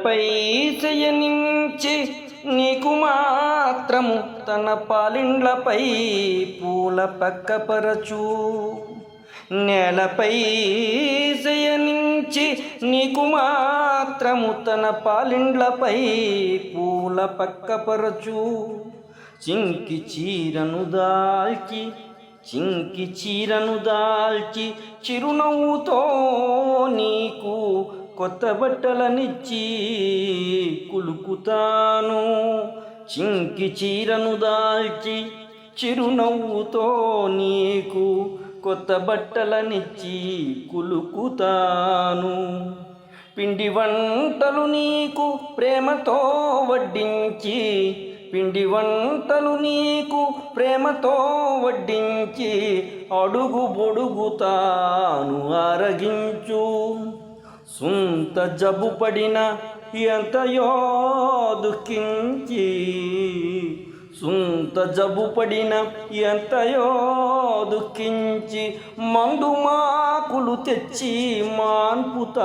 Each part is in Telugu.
నేలపై శయనించి నీకు మాత్రము తన పాలిండ్లపై పూల పక్కపరచు. నేలపై శయనించి నీకు మాత్రము తన పాలిండ్లపై పూల పక్కపరచు. చింకి చీరను దాల్చి చింకి చీరను దాల్చి చిరునవ్వుతో నీకు కొత్త బట్టలనిచ్చి కులుకుతాను. చింకి చీరను దాల్చి చిరునవ్వుతో నీకు కొత్త బట్టలనిచ్చి కులుకుతాను. పిండి వంటలు నీకు ప్రేమతో వడ్డించి పిండి వంటలు నీకు ప్రేమతో వడ్డించి అడుగు బొడుగుతాను ఆరగించు. సుంత జబ్బు పడిన ఎంతయో దుఃఖించి సుంత జబ్బు పడిన ఎంతయో దుఃఖించి మందు మాకులు తెచ్చి మాన్పుతాను.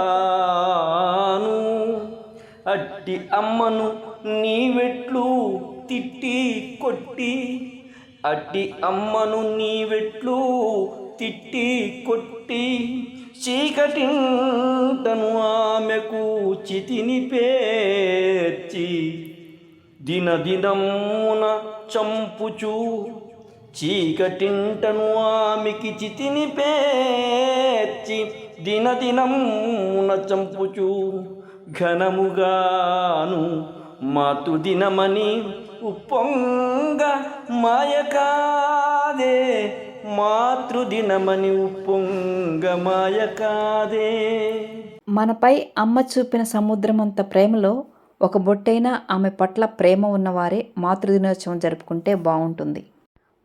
అట్టి అమ్మను నీవెట్లు తిట్టి కొట్టి అట్టి అమ్మను నీవెట్లు తిట్టి కొట్టి చీకటింటను ఆమెకు చితిని పేర్చి దినదినమున చంపుచు చీకటింటను ఆమెకి చితిని పేర్చి దినదినమున చంపుచు ఘనముగాను మాతృదినమని ఉప్పొంగ మాయకాదే మాతృదినమని ఉప్పొంగ కాదే మనపై అమ్మ చూపిన సముద్రమంత ప్రేమలో ఒక బొట్టైనా ఆమె పట్ల ప్రేమ ఉన్నవారే మాతృదినోత్సవం జరుపుకుంటే బాగుంటుంది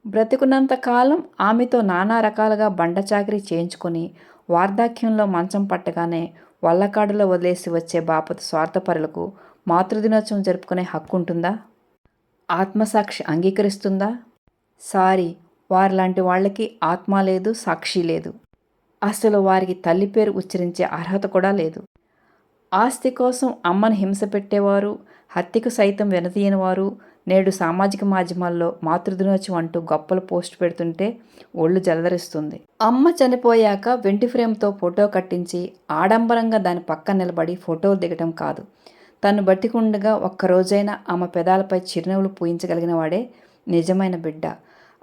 బ్రతికున్నంత కాలం ఆమెతో నానా రకాలుగా బండచాకిరీ చేయించుకొని వార్ధాక్యంలో మంచం పట్టగానే వల్లకాడులో వదిలేసి వచ్చే బాపత స్వార్థపరులకు మాతృదినోత్సవం జరుపుకునే హక్కు ఉంటుందా ఆత్మసాక్షి అంగీకరిస్తుందా? సారీ వారిలాంటి వాళ్ళకి ఆత్మ లేదు సాక్షి లేదు. అసలు వారికి తల్లి పేరు ఉచ్చరించే అర్హత కూడా లేదు. ఆస్తి కోసం అమ్మను హింస పెట్టేవారు హత్యకు సైతం వెనతీయని వారు నేడు సామాజిక మాధ్యమాల్లో మాతృదినోత్సవం అంటూ గొప్పలు పోస్ట్ పెడుతుంటే ఒళ్ళు జలదరిస్తుంది అమ్మ చనిపోయాక వెంటి ఫ్రేమ్తో ఫోటో కట్టించి ఆడంబరంగా దాని పక్కన నిలబడి ఫోటోలు దిగటం కాదు. తను బతికుండగా ఒక్కరోజైనా ఆమె పెదాలపై చిరునవ్వులు పూయించగలిగిన వాడే నిజమైన బిడ్డ.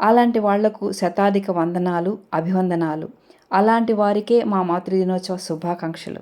అలాంటి వాళ్ళకు శతాధిక వందనాలు అభివందనాలు. అలాంటి వారికే మా మాతృదినోత్సవ శుభాకాంక్షలు.